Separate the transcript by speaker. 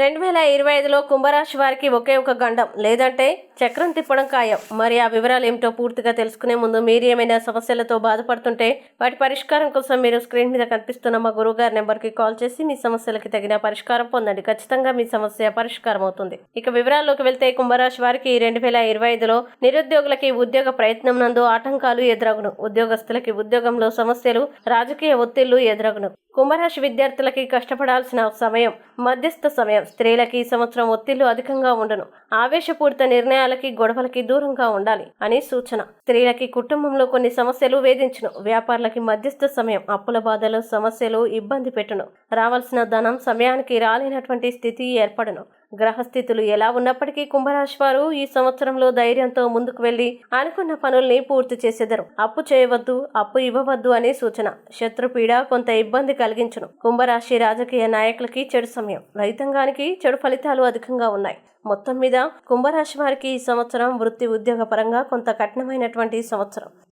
Speaker 1: రెండు వేల ఇరవై ఐదులో కుంభరాశి వారికి ఒకే ఒక గండం. లేదంటే చక్రం తిప్పడం ఖాయం. మరి ఆ వివరాలు ఏమిటో పూర్తిగా తెలుసుకునే ముందు మీరు ఏమైనా సమస్యలతో బాధపడుతుంటే వాటి పరిష్కారం కోసం మీరు స్క్రీన్ మీద కనిపిస్తున్న మా గురువు గారి నెంబర్కి కాల్ చేసి మీ సమస్యలకి తగిన పరిష్కారం పొందండి. ఖచ్చితంగా మీ సమస్య పరిష్కారం అవుతుంది. ఇక వివరాల్లోకి వెళ్తే కుంభరాశి వారికి రెండు వేల ఇరవై ఐదులో నిరుద్యోగులకి ఉద్యోగ ప్రయత్నం నందు ఆటంకాలు ఎదురగును. ఉద్యోగస్తులకి ఉద్యోగంలో సమస్యలు రాజకీయ ఒత్తిళ్ళు ఎదురగును. కుంభరాశి విద్యార్థులకి కష్టపడాల్సిన సమయం మధ్యస్థ సమయం. స్త్రీలకి ఈ సంవత్సరం ఒత్తిళ్ళు అధికంగా ఉండను. ఆవేశపూరిత నిర్ణయాలకి గొడవలకి దూరంగా ఉండాలి అని సూచన. స్త్రీలకి కుటుంబంలో కొన్ని సమస్యలు వేధించును. వ్యాపారులకి మధ్యస్థ సమయం అప్పుల బాధలు సమస్యలు ఇబ్బంది పెట్టును. రావాల్సిన ధనం సమయానికి రాలేనటువంటి స్థితి ఏర్పడను. గ్రహస్థితులు ఎలా ఉన్నప్పటికీ కుంభరాశి వారు ఈ సంవత్సరంలో ధైర్యంతో ముందుకు వెళ్ళి అనుకున్న పనుల్ని పూర్తి చేసేదరు. అప్పు చేయవద్దు అప్పు ఇవ్వవద్దు అనే సూచన. శత్రుపీడ కొంత ఇబ్బంది కలిగించును. కుంభరాశి రాజకీయ నాయకులకి చెడు సమయం. రైతాంగానికి చెడు ఫలితాలు అధికంగా ఉన్నాయి. మొత్తం మీద కుంభరాశి వారికి ఈ సంవత్సరం వృత్తి ఉద్యోగపరంగా కొంత కఠినమైనటువంటి సంవత్సరం.